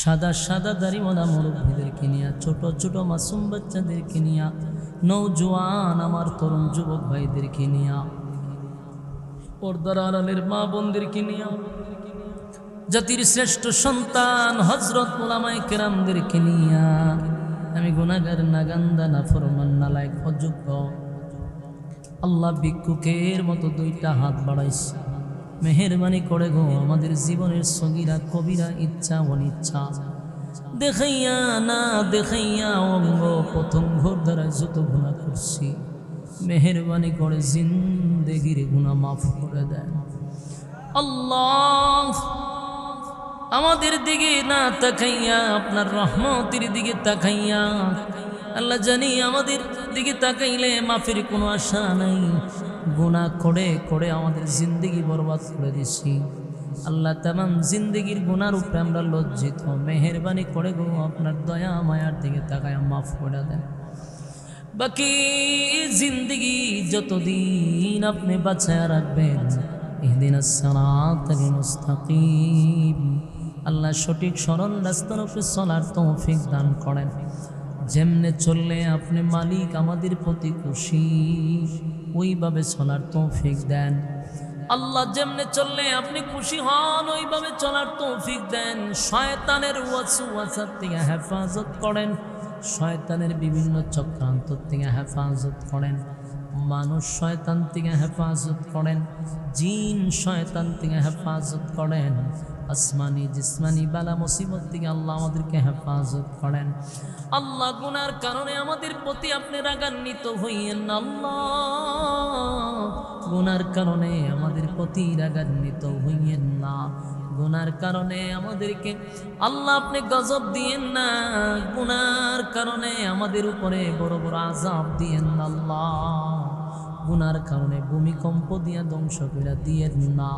সাদা সাদা দাড়িওয়ালা মুরব্বীদেরকে নিয়ে, ছোট ছোট মাসুম বাচ্চাদেরকে নিয়ে নৌজওয়ান আমার তরুণ যুবক ভাইদেরকে নিয়ে, পর্দার আড়ালের মা বোনদেরকে নিয়ে, জাতির শ্রেষ্ঠ সন্তান হজরত মোলামাই কেরামদেরকে নিয়ে। আমি গুনাগার নাগান্দা না ফরমান নালায়ক অযোগ্য। আল্লাহ ভিক্ষুকের মতো দুইটা হাত বাড়াইছে। মেহরবানি করে গো আমাদের জীবনের সগিরা, কবিরা, ইচ্ছা, অনিচ্ছা। দেখাইয়া না দেখাইয়া অঙ্গ প্রথম ঘর দ্বারা যত গুণা করছি, মেহরবানি করে জিন্দেগির গুণা মাফ করে দেয়। আল্লাহ, আমাদের দিকে না তাকাইয়া, আপনার রহমতের দিকে তাকাইয়া, আল্লাহ জানি আমাদের দিকে তাকাইলে মাফের কোনো আশা নাই। গুণা করে করে আমাদের জিন্দগি বরবাদ করে দিছি আল্লাহ তামাম জিন্দগির গুনার উপরে আমরা লজ্জিত। মেহরবানি করে গো, আপনার দয়া মায়ার দিকে তাকায় মাফ করে দেন। বাকি জিন্দগি যতদিন আপনি বাঁচায় রাখবেন এদিন আল্লাহ সঠিক সরল রাস্তার উপরে চলার তৌফিক দান করেন। যেমনে চললে আপনি মালিক আমাদের প্রতি খুশি, ওইভাবে চলার তৌফিক দেন। আল্লাহ যেমনে চললে আপনি খুশি হন, ওইভাবে চলার তৌফিক দেন। শয়তানের ওয়াসু ওয়াসার থেকে হেফাজত করেন, শয়তানের বিভিন্ন চক্রান্ত থেকে হেফাজত করেন। মানুষ শয়তান থেকে হেফাজত করেন, জিন শয়তান থেকে হেফাজত করেন, আসমানি জিসমানি বালা মুসিবত থেকে আল্লাহ আমাদেরকে হেফাজত করেন। আল্লাহ গুনার কারণে আমাদের প্রতি আপনি রাগান্বিত হইয়েন আল্লাহ। গুনার কারণে আমাদের প্রতি রাগান্বিত হইয়েন না। গুনার কারণে আমাদেরকে আল্লাহ আপনি গজব দিয়েন না। গুনার কারণে আমাদের উপরে বড় বড় আজাব দিয়েন আল্লাহ। গুনার কারণে ভূমিকম্প দিয়া ধ্বংস করে দিয়েন না।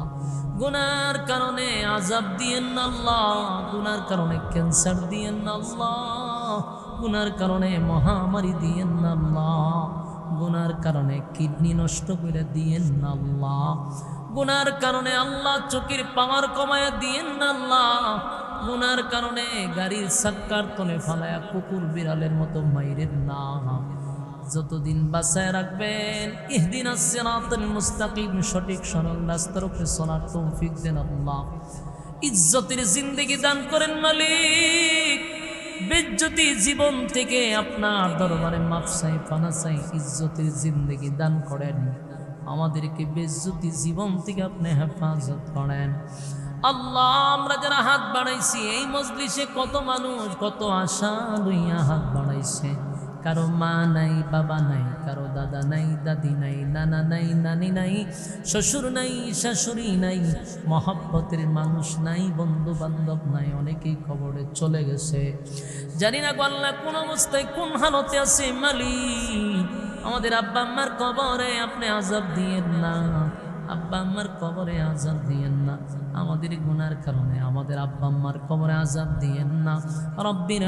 গুনার কারণে আজাব দিয়েন না আল্লাহ। গুনার কারণে ক্যান্সার দিয়েন না আল্লাহ। গুনার কারণে মহামারী দিয়েন না আল্লাহ। গুনার কারণে কিডনি নষ্ট করে দিয়েন না আল্লাহ। গুনার কারণে আল্লাহ চোখের পাওয়ার কমায়া দিয়েন না আল্লাহ। গুনার কারণে গাড়ির সাক্কার তলে ফালায়া কুকুর বিড়ালের মতো মাইরের না। যতদিন বাঁচায় রাখবেন, ইহদিন সিরাতুল মুস্তাকিম, সঠিক সরল রাস্তার উপরে চলার তৌফিক দেন আল্লাহ। ইজ্জতের জিন্দেগি দান করেন মালিক। বেজ্জতি জীবন থেকে আপনার দরবারে মাফসাই ফানাসাই ইজ্জতের জিন্দেগি দান করেন। আমাদেরকে বেজ্জতি জীবন থেকে আপনি হেফাজত করেন। আল্লাহ, আমরা যারা হাত বাড়াইছি, এই মজলিসে কত মানুষ, কত আশা লইয়া হাত বাড়াইছে। কারও মা নাই, বাবা নাই, কারও দাদা নাই, দাদি নাই, নানা নাই, নানি নাই, শ্বশুর নাই, শাশুড়ি নাই, মহাব্বতের মানুষ নাই বন্ধু বান্ধব নাই, অনেকেই খবরে চলে গেছে। জানি না গল্লা কোন অবস্থায় কোন হালতে আছে মালিক। আমাদের আব্বা আম্মার কবরে আপনি আজাব দিয়েন না। আব্বা আম্মার কবরে আজাদ দিয়েন না। আমাদের গুনার কারণে আমাদের আব্বা আম্মার কবরে আজাদ দিয়েন না। রব্বির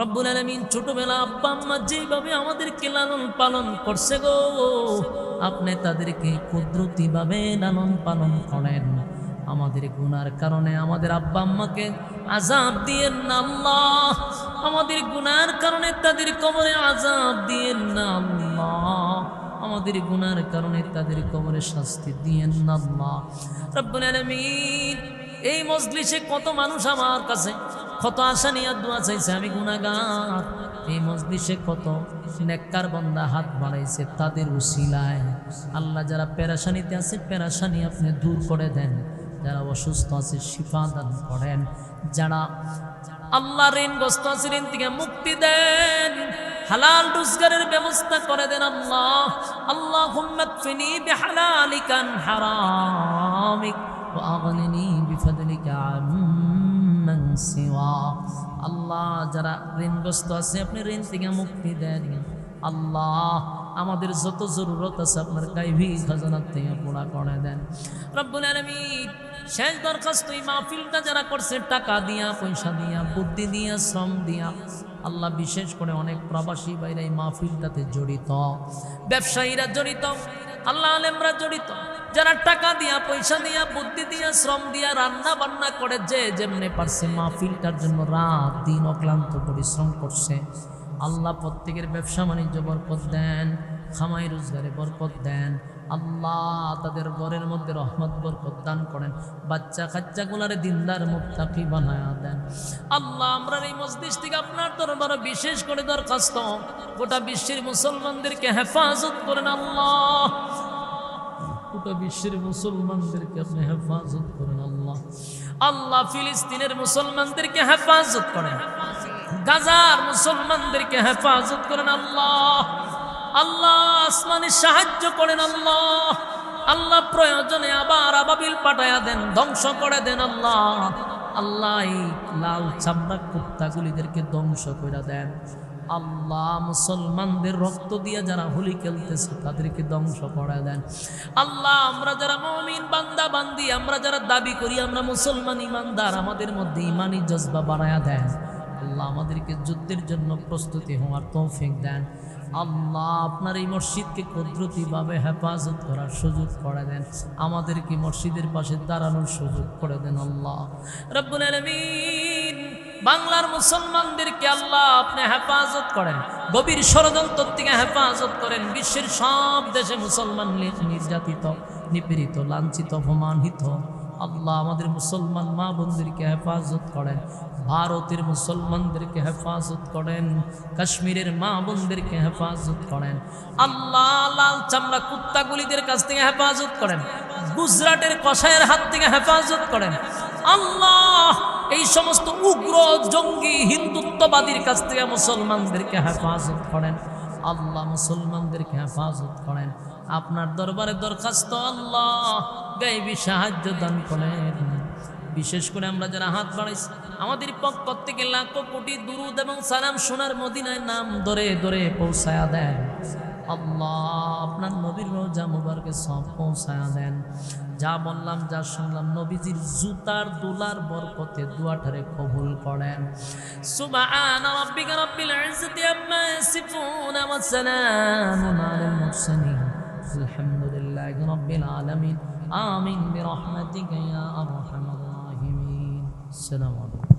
রব্বুল আলামিন ছোটবেলা আব্বা আম্মা যেভাবে আমাদেরকে লালন পালন করছে গো আপনি তাদেরকে কুদরতিভাবে লালন পালন করেন। আমাদের গুনার কারণে আমাদের আব্বা আম্মাকে আজাব দিয়েন না আল্লাহ। আমাদের গুনার কারণে তাদের কবরে আজাব দিয়ে না আল্লাহ। আমাদের গুনার কারণে তাদের কবরে শাস্তি দিয়েন আল্লাহ। রব্বুল এই মজলিসে কত মানুষ আমার কাছে কত আশা নিয়ে দোয়া চাইছে, আমি গুনাগার এই মজলিসে কত নেককার বন্দা হাত বাড়াইছে তাদের উশিলায় আল্লাহ যারা প্যারাসানিতে আছে প্যারাসানি আপনি দূর করে দেন। যারা অসুস্থ আছে, শিফা দান করেন। যারা আল্লাহ ঋণগ্রস্ত আছে, ঋণ থেকে মুক্তি দেন। হালাল রোজগারের ব্যবস্থা করে দেন আল্লাহ। আল্লাহ হারামিক ওয়া عمن سوا আল্লাহ যারা ঋণগ্রস্ত আছে আপনি ঋণ থেকে মুক্তি দেন আল্লাহ আমাদের যত জরুরত আছে আপনার গাইভি খাজানার থেকে পুরা করে দেন রব্বুল আলামিন শেষ দরখাস্ত এই মাহফিলটা যারা করছে টাকা দিয়া পয়সা দিয়া বুদ্ধি দিয়া শ্রম দিয়া আল্লাহ বিশেষ করে অনেক প্রবাসী বাইরে এই মাহফিলটাতে জড়িত ব্যবসায়ীরা জড়িত আল্লাহ আলেমরা জড়িত যারা টাকা দিয়া, পয়সা দিয়া, বুদ্ধি দিয়া, শ্রম দিয়া রান্না বান্না করে, যে যেমনে পারছে মাহফিলটার জন্য রাত দিন অক্লান্ত পরিশ্রম করছে। আল্লাহ প্রত্যেকের ব্যবসা বাণিজ্য বরকত দেন, খামাই রোজগারে বরকত দেন। আল্লাহ তাদের ঘরের মধ্যে রহমত, বরকত দান করেন। বাচ্চা কাচ্চাগুলারে দিনদার মুক্তাকি বানায়া দেন। আল্লাহ আমরা এই মসজিদ থেকে আপনার দরবারে বিশেষ করে দরখাস্ত। গোটা বিশ্বের মুসলমানদেরকে হেফাজত করেন আল্লাহ। বিশ্বের মুসলমানদেরকে আপনি হেফাজত করেন, আল্লাহ। আল্লাহ ফিলিস্তিনের মুসলমানদেরকে হেফাজত করেন। গাজার মুসলমানদেরকে হেফাজত করেন, আল্লাহ। আল্লাহ আসমানে সাহায্য করেন, আল্লাহ। আল্লাহ প্রয়োজনে আবার আবাবিল পাঠায়া দেন, ধ্বংস করে দেন, আল্লাহ। আল্লাহ লাল চামড়া কুত্তাগুলিদেরকে ধ্বংস করে দেন। আল্লাহ মুসলমানদের রক্ত দিয়ে যারা হোলি খেলতেছে, তাদেরকে ধ্বংস করে দেন। আল্লাহ, আমরা যারা মমিন বান্দা বান্দি, আমরা যারা দাবি করি, আমরা মুসলমান ইমানদার, আমাদের মধ্যে ইমানি জজবা বাড়ায়া দেন। আল্লাহ আমাদেরকে যুদ্ধের জন্য প্রস্তুতি হওয়ার তৌফিক দেন। আল্লাহ আপনার এই মসজিদকে কুদরতিভাবে হেফাজত করার সুযোগ করে দেন। আমাদেরকে মসজিদের পাশে দাঁড়ানোর সুযোগ করে দেন আল্লাহ। রব্বুল আলামিন বাংলার মুসলমানদেরকে আল্লাহ আপনি হেফাজত করেন, গভীর ষড়যন্ত্র থেকে হেফাজত করেন, বিশ্বের সব দেশে মুসলমান নির্যাতিত, নিপীড়িত, লাঞ্ছিত, অপমানিত। আল্লাহ আমাদের মুসলমান মা বোনদেরকে হেফাজত করেন, ভারতের মুসলমানদেরকে হেফাজত করেন, কাশ্মীরের মা বোনদেরকে হেফাজত করেন। আল্লাহ লাল চামড়া কুত্তাগুলিদের কাছ থেকে হেফাজত করেন, গুজরাটের কষায়ের হাত থেকে হেফাজত করেন। আল্লাহ এই সমস্ত উগ্র, জঙ্গি, হিন্দুত্ববাদীর কাছ থেকে মুসলমানদেরকে হেফাজত করেন। আল্লাহ মুসলমানদেরকে হেফাজত করেন। আপনার দরবারে দরখাস্ত আল্লাহ, গাইবি সাহায্য দান করেন। বিশেষ করে আমরা যারা হাত বাড়াইছি, আমাদের পক্ষ থেকে লাখো কোটি দুরুদ এবং সালাম সোনার মদিনায় নাম ধরে ধরে পৌঁছায়া দেন। আল্লাহ, আপনার নবীর রোজা মুবারকে সব পৌঁছায়া দেন। যা বললাম, যা শুনলাম, নবীজির জুতার দুলার বরকতে দুয়াটারে কবুল করেন। আমিন আসসালামু আলাইকুম।